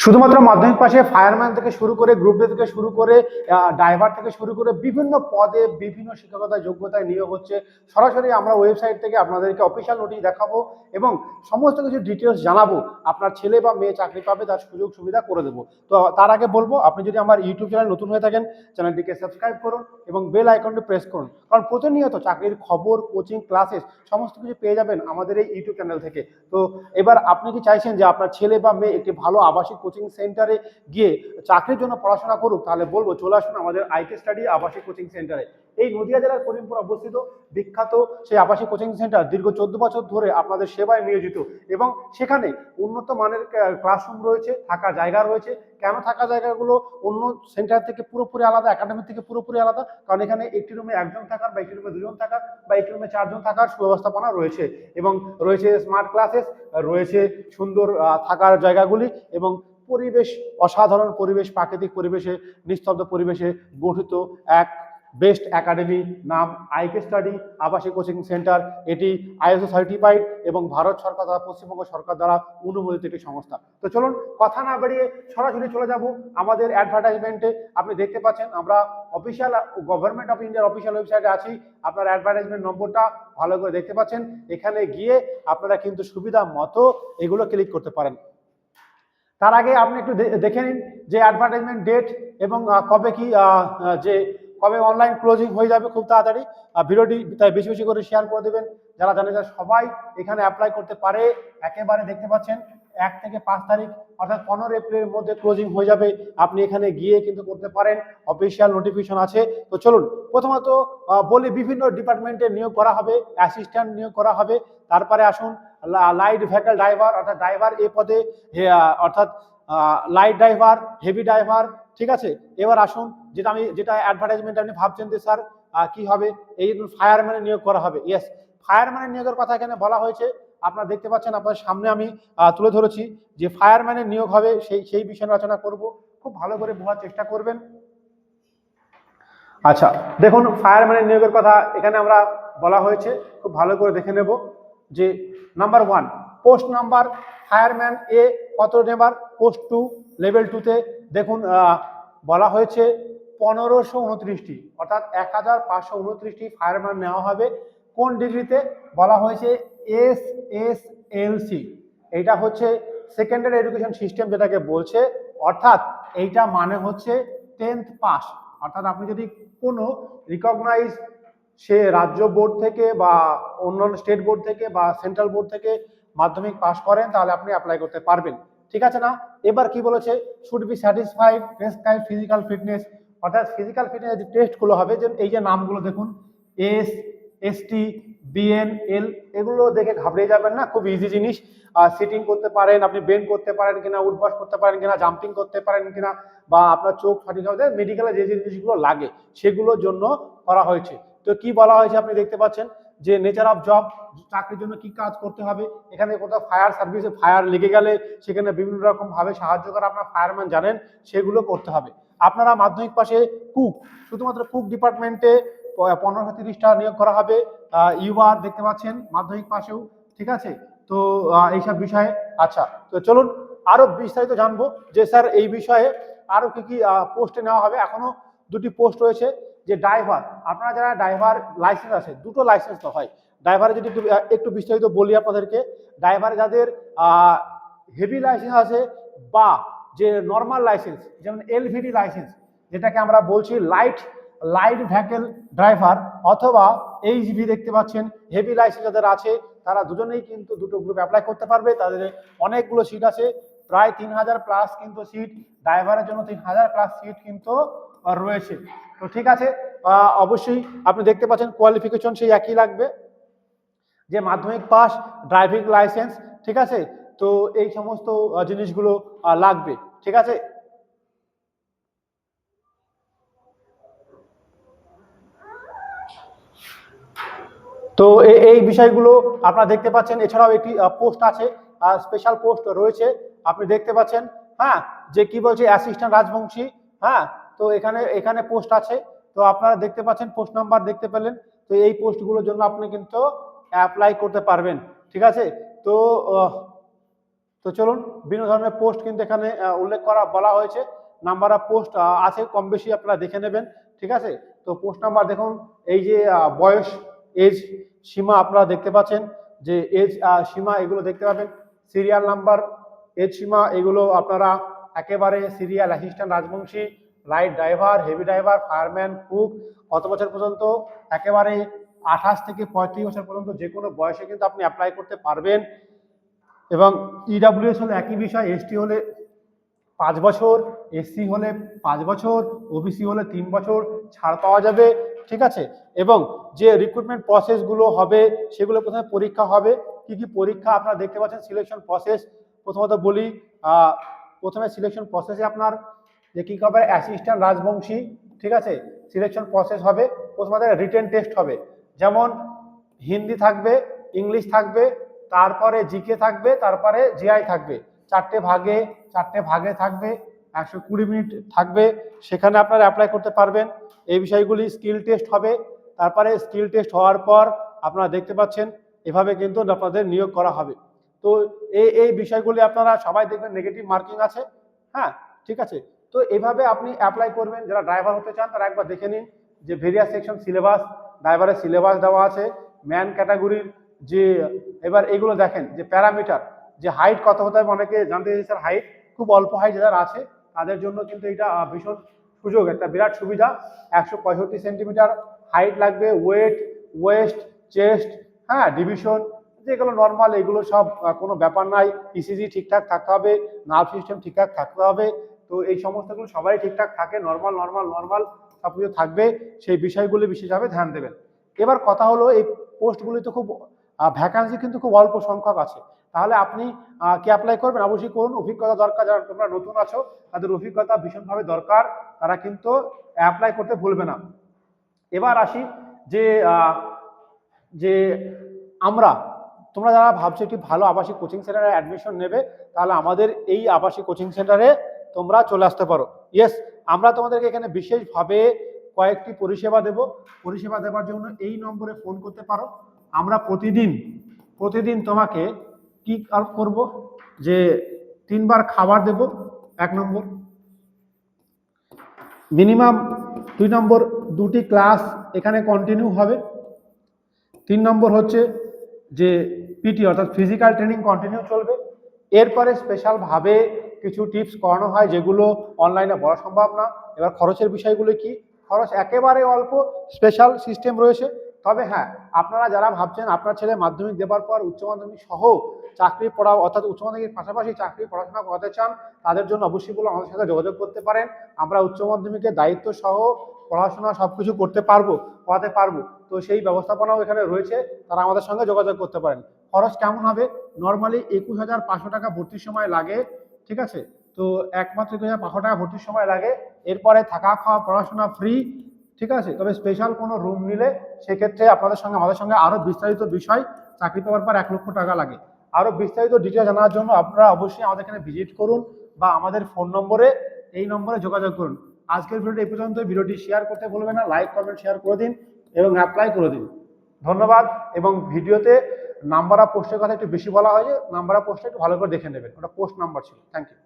শুধুমাত্র মাধ্যমিক পাশে ফায়ারম্যান থেকে শুরু করে গ্রুপ ডি থেকে শুরু করে ড্রাইভার থেকে শুরু করে বিভিন্ন পদে বিভিন্ন শিক্ষকতায় যোগ্যতায় নিয়োগ হচ্ছে। সরাসরি আমরা ওয়েবসাইট থেকে আপনাদেরকে অফিসিয়াল নোটিশ দেখাবো এবং সমস্ত কিছু ডিটেলস জানাব। আপনার ছেলে বা মেয়ে চাকরি পাবে, তার সুযোগ সুবিধা করে দেবো। তো তার আগে বলব, আপনি যদি আমার ইউটিউব চ্যানেল নতুন হয়ে থাকেন চ্যানেলটিকে সাবস্ক্রাইব করুন এবং বেল আইকনটি প্রেস করুন। কারণ প্রতিনিয়ত চাকরির খবর কোচিং ক্লাসেস সমস্ত কিছু পেয়ে যাবেন আমাদের এই ইউটিউব চ্যানেল থেকে। তো এবার আপনি কি চাইছেন যে আপনার ছেলে বা মেয়ে একটি ভালো আবাসিক কোচিং সেন্টারে গিয়ে চাকরির জন্য পড়াশোনা করুক, তাহলে বলব চলে আসুন আমাদের আইটি স্টাডি আবাসিক কোচিং সেন্টারে। এই নদিয়া জেলার করিমপুর অবস্থিত বিখ্যাত সেই আবাসিক কোচিং সেন্টার দীর্ঘ চোদ্দ বছর ধরে আপনাদের সেবায় নিয়োজিত এবং সেখানে উন্নত মানের ক্লাসরুম রয়েছে, থাকার জায়গা রয়েছে কেন থাকা জায়গাগুলো অন্য সেন্টার থেকে পুরোপুরি আলাদা, একাডেমি থেকে পুরোপুরি আলাদা? কারণ এখানে একটি রুমে একজন থাকার বা একটি রুমে দুজন থাকার বা একটি রুমে চারজন থাকার সুব্যবস্থাপনা রয়েছে। এবং রয়েছে স্মার্ট ক্লাসেস রয়েছে সুন্দর থাকার জায়গাগুলি এবং পরিবেশ, অসাধারণ পরিবেশ, প্রাকৃতিক পরিবেশে, নিস্তব্ধ পরিবেশে গঠিত এক বেস্ট একাডেমি নাম আইকে স্টাডি, আবাসিক কোচিং সেন্টার, এটি আইএসও সার্টিফাইড এবং ভারত সরকার দ্বারা, পশ্চিমবঙ্গ সরকার দ্বারা অনুমোদিত একটি সংস্থা। তো চলুন, কথা না বাড়িয়ে সরাসরি চলে যাব আমাদের অ্যাডভার্টাইজমেন্টে আপনি দেখতে পাচ্ছেন, আমরা অফিসিয়াল গভর্নমেন্ট অফ ইন্ডিয়ার অফিসিয়াল ওয়েবসাইটে আছি। আপনার অ্যাডভার্টাইজমেন্ট নম্বরটা ভালো করে দেখতে পাচ্ছেন। এখানে গিয়ে আপনারা কিন্তু সুবিধা মতো এগুলো ক্লিক করতে পারেন। তার আগে আপনি একটু দেখে নিন যে অ্যাডভার্টাইজমেন্ট ডেট এবং কবে কি যে কবে অনলাইন ক্লোজিং হয়ে যাবে খুব তাড়াতাড়ি। ভিডিওটি তাই বেশি বেশি করে শেয়ার করে দেবেন। যারা জানে যারা সবাই এখানে অ্যাপ্লাই করতে পারে, একেবারে দেখতে পাচ্ছেন এক থেকে পাঁচ তারিখ, অর্থাৎ পনেরো এপ্রিলের মধ্যে ক্লোজিং হয়ে যাবে। আপনি এখানে গিয়ে কিন্তু করতে পারেন অফিসিয়াল নোটিফিকেশন আছে। তো চলুন, প্রথমত বলি বিভিন্ন ডিপার্টমেন্টে নিয়োগ করা হবে অ্যাসিস্ট্যান্ট নিয়োগ করা হবে। তারপরে আসুন লাইট ভেহিকল ড্রাইভার অর্থাৎ ড্রাইভার এ পদে অর্থাৎ লাইট ড্রাইভার হেভি ড্রাইভার ঠিক আছে? এবার আসুন, যেটা আমি, যেটা অ্যাডভার্টাইজমেন্ট আপনি ভাবছেন যে, স্যার কি হবে? এই ফায়ারম্যানের নিয়োগ করা হবে। ইয়েস ফায়ারম্যানের নিয়োগের কথা এখানে বলা হয়েছে। আপনারা দেখতে পাচ্ছেন আপনার সামনে আমি তুলে ধরেছি যে ফায়ারম্যানের নিয়োগ হবে, সেই সেই বিষয়ে আলোচনা করব। খুব ভালো করে বোঝার চেষ্টা করবেন। আচ্ছা দেখুন ফায়ারম্যানের নিয়োগের কথা এখানে আমরা বলা হয়েছে। খুব ভালো করে দেখে নেব যে number one post number fireman এ কত নেবার? পোস্ট টু লেভেল টুতে দেখুন বলা হয়েছে পনেরোশো উনত্রিশটি, অর্থাৎ এক হাজার পাঁচশো উনত্রিশটি ফায়ারম্যান নেওয়া হবে। কোন ডিগ্রিতে? বলা হয়েছে এস এস এল সি এইটা হচ্ছে সেকেন্ডারি এডুকেশন সিস্টেম যেটাকে বলছে, অর্থাৎ এইটা মানে হচ্ছে টেন্থ পাস অর্থাৎ আপনি যদি কোনো রিকগনাইজ সে রাজ্য বোর্ড থেকে বা অন্যান্য স্টেট বোর্ড থেকে বা সেন্ট্রাল বোর্ড থেকে মাধ্যমিক পাস করেন, তাহলে আপনি অ্যাপ্লাই করতে পারবেন। ঠিক আছে না? এবার কি বলেছে? Should be satisfied prescribe physical fitness অর্থাৎ ফিজিক্যাল ফিটনেস যে টেস্টগুলো হবে, যে এই যে নামগুলো দেখুন এস এসটি বিএনএল এগুলো দেখে ঘাবড়ে যাবেন না, খুব ইজি জিনিস। সিটিং করতে পারেন, আপনি বেন্ড করতে পারেন কিনা উঠবাস করতে পারেন কিনা জাম্পিং করতে পারেন কিনা, বা আপনার চোখ সঠিকভাবে মেডিকেলে যে যে জিনিসগুলো লাগে, সেগুলোর জন্য করা হয়েছে। তো কি বলা হয়েছে আপনি দেখতে পাচ্ছেন? যে নেচার অফ জব চাকরির জন্য কি কাজ করতে হবে, এখানে কোথাও ফায়ার সার্ভিসে ফায়ার লেগে গেলে সেখানে বিভিন্ন রকম ভাবে সাহায্য করা, আপনার ফায়ারম্যান জানেন, সেগুলো করতে হবে। আপনারা মাধ্যমিক পাশে কুক শুধুমাত্র কুক ডিপার্টমেন্টে পনেরোশো তিরিশটা নিয়োগ করা হবে। ইউআর দেখতে পাচ্ছেন, মাধ্যমিক পাশেও, ঠিক আছে? তো এইসব বিষয়ে আচ্ছা তো চলুন, আরও বিস্তারিত জানব যে স্যার এই বিষয়ে আরও কি কি পোস্টে নেওয়া হবে। এখনও দুটি পোস্ট রয়েছে। যে ড্রাইভার আপনারা যারা ড্রাইভার লাইসেন্স আছে, দুটো লাইসেন্স তো হয়। ড্রাইভারে যদি একটু বিস্তারিত বলি আপনাদেরকে ড্রাইভার যাদের হেভি লাইসেন্স আছে বা যে নর্মাল লাইসেন্স যেমন এলভিডি লাইসেন্স যেটাকে আমরা বলছি লাইট লাইট ভ্যাকেল ড্রাইভার অথবা এইচভি দেখতে পাচ্ছেন হেভি লাইসেন্স যাদের আছে, তারা দুজনেই কিন্তু দুটো গ্রুপ অ্যাপ্লাই করতে পারবে। তাদের অনেকগুলো সিট আছে, প্রায় তিন হাজার প্লাস কিন্তু সিট ড্রাইভারের জন্য তিন হাজার প্লাস সিট কিন্তু রয়েছে। তো ঠিক আছে অবশ্যই আপনি দেখতে পাচ্ছেন কোয়ালিফিকেশন সেই একই লাগবে, যে মাধ্যমিক পাস ড্রাইভিং লাইসেন্স ঠিক আছে? তো এই সমস্ত জিনিসগুলো লাগবে, ঠিক আছে? তো এই বিষয়গুলো আপনারা দেখতে পাচ্ছেন, এছাড়াও একটি পোস্ট আছে স্পেশাল পোস্ট রয়েছে, আপনি দেখতে পাচ্ছেন হ্যাঁ? যে কি বলছে অ্যাসিস্ট্যান্ট রাজবংশী হ্যাঁ? তো এখানে এখানে পোস্ট আছে। তো আপনারা দেখতে পাচ্ছেন পোস্ট নাম্বার দেখতে পেলেন। তো এই পোস্টগুলোর জন্য আপনি কিন্তু অ্যাপ্লাই করতে পারবেন। ঠিক আছে? তো তো চলুন, বিভিন্ন ধরনের পোস্ট কিন্তু এখানে উল্লেখ করা, বলা হয়েছে। নাম্বার অফ পোস্ট আছে, কম বেশি আপনারা দেখে নেবেন। ঠিক আছে? তো পোস্ট নাম্বার দেখুন, এই যে বয়স এজ সীমা আপনারা দেখতে পাচ্ছেন। যে এজ সীমা এগুলো দেখতে পাবেন। সিরিয়াল নাম্বার এজ সীমা এগুলো আপনারা একেবারে serial assistant Rajbanshi light driver, heavy driver, fireman, cook, কত বছর পর্যন্ত? একেবারে আঠাশ থেকে পঁয়ত্রিশ বছর পর্যন্ত যে কোনো বয়সে কিন্তু আপনি অ্যাপ্লাই করতে পারবেন। এবং ইডাব্লিউএস হলে একই বিষয় এসটি হলে পাঁচ বছর এসসি হলে পাঁচ বছর ওবিসি হলে তিন বছর, ছাড় পাওয়া যাবে, ঠিক আছে? এবং যে রিক্রুটমেন্ট প্রসেসগুলো হবে, সেগুলো প্রথমে পরীক্ষা হবে। কি কি পরীক্ষা আপনারা দেখতে পাচ্ছেন? সিলেকশন প্রসেস প্রথমত বলি প্রথমে সিলেকশন প্রসেসে আপনার যে কী হবে? অ্যাসিস্ট্যান্ট রাজবংশী, ঠিক আছে? সিলেকশন প্রসেস হবে প্রথমত রিটেন টেস্ট হবে। যেমন হিন্দি থাকবে, ইংলিশ থাকবে, তারপরে জিকে থাকবে, তারপরে জিআই থাকবে। চারটে ভাগে চারটে ভাগে থাকবে, একশো কুড়ি মিনিট থাকবে। সেখানে আপনারা অ্যাপ্লাই করতে পারবেন। এই বিষয়গুলি স্কিল টেস্ট হবে। তারপরে স্কিল টেস্ট হওয়ার পর আপনারা দেখতে পাচ্ছেন, এভাবে কিন্তু আপনাদের নিয়োগ করা হবে। তো এই এই বিষয়গুলি আপনারা সবাই দেখবেন নেগেটিভ মার্কিং আছে। হ্যাঁ ঠিক আছে? তো এইভাবে আপনি অ্যাপ্লাই করবেন। যারা ড্রাইভার হতে চান, তারা একবার দেখে নিন যে ভেরিয়াস সেকশন সিলেবাস ড্রাইভারের সিলেবাস দেওয়া আছে। ম্যান ক্যাটাগরির যে, এবার এগুলো দেখেন, যে প্যারামিটার যে হাইট কত হতে হবে, অনেকে জানতে চাইছে স্যার হাইট খুব অল্প হাইট যারা আছে, তাদের জন্য কিন্তু এটা ভীষণ সুযোগ, একটা বিরাট সুবিধা। একশো পঁয়ষট্টি সেন্টিমিটার হাইট লাগবে ওয়েট ওয়েস্ট চেস্ট হ্যাঁ ডিভিশন যেগুলো নর্মাল এগুলো সব কোনো ব্যাপার নাই। ইসিজি ঠিকঠাক থাকতে হবে নার্ভ সিস্টেম ঠিকঠাক থাকতে হবে। তো এই সমস্তগুলো সবাই ঠিকঠাক থাকে নর্মাল নর্মাল নর্মাল সব কিছু থাকবে, সেই বিষয়গুলি বিশেষভাবে ধ্যান দেবেন। এবার কথা হলো, এই পোস্টগুলিতে খুব ভ্যাকান্সি কিন্তু খুব অল্প সংখ্যক আছে। তাহলে আপনি কি অ্যাপ্লাই করবেন? অবশ্যই করুন, অভিজ্ঞতা দরকার, যারা তোমরা নতুন আছো, তাদের অভিজ্ঞতা ভীষণভাবে দরকার, তারা কিন্তু অ্যাপ্লাই করতে ভুলবে না। এবার আসি যে যে আমরা, তোমরা যারা ভাবছ একটি ভালো আবাসিক কোচিং সেন্টারে অ্যাডমিশন নেবে, তাহলে আমাদের এই আবাসিক কোচিং সেন্টারে তোমরা চলে আসতে পারো। ইয়েস আমরা তোমাদেরকে এখানে বিশেষভাবে কয়েকটি পরিষেবা দেব। পরিষেবা দেওয়ার জন্য এই নম্বরে ফোন করতে পারো। আমরা প্রতিদিন প্রতিদিন তোমাকে কি করব? যে তিনবার খাবার দেব, এক নম্বর। মিনিমাম দুই নম্বর, দুটি ক্লাস এখানে কন্টিনিউ হবে। তিন নম্বর হচ্ছে যে পিটি অর্থাৎ ফিজিক্যাল ট্রেনিং কন্টিনিউ চলবে। এরপরে স্পেশালভাবে কিছু টিপস করানো হয় যেগুলো অনলাইনে বলা সম্ভব না। এবার খরচের বিষয়গুলো কি? খরচ একেবারে অল্প স্পেশাল সিস্টেম রয়েছে। তবে হ্যাঁ আপনারা যারা ভাবছেন আপনার ছেলে মাধ্যমিক দেওয়ার পর উচ্চ মাধ্যমিক সহ চাকরি পড়া অর্থাৎ উচ্চ মাধ্যমিকের পাশাপাশি চাকরি পড়াশোনা করাতে চান, তাদের জন্য অবশ্যই বলে আমাদের সাথে যোগাযোগ করতে পারেন। আমরা উচ্চ মাধ্যমিকের দায়িত্ব সহ পড়াশোনা সব কিছু করতে পারব, করাতে পারব। তো সেই ব্যবস্থাপনাও এখানে রয়েছে, তারা আমাদের সঙ্গে যোগাযোগ করতে পারেন। খরচ কেমন হবে? নর্মালি একুশ হাজার পাঁচশো টাকা ভর্তির সময় লাগে, ঠিক আছে? তো একমাত্র একুশ হাজার পাঁচশো টাকা ভর্তির সময় লাগে। এরপরে থাকা খাওয়া পড়াশোনা ফ্রি ঠিক আছে? তবে স্পেশাল কোনো রুম নিলে সেক্ষেত্রে আপনাদের সঙ্গে, আমাদের সঙ্গে আরও বিস্তারিত বিষয় চাকরি পাওয়ার পর এক লক্ষ টাকা লাগে। আরও বিস্তারিত ডিটেল জানার জন্য আপনারা অবশ্যই আমাদের এখানে ভিজিট করুন বা আমাদের ফোন নম্বরে, এই নম্বরে যোগাযোগ করুন। আজকের ভিডিওটি এই পর্যন্ত ভিডিওটি শেয়ার করতে ভুলবেন না লাইক কমেন্ট শেয়ার করে দিন এবং অ্যাপ্লাই করে দিন। ধন্যবাদ এবং ভিডিওতে নাম্বার অফ পোস্টের কথা একটু বেশি বলা হয়েছে নাম্বার অফ পোস্টটা একটু ভালো করে দেখে নেবেন। ওটা পোস্ট নাম্বার ছিল। Thank you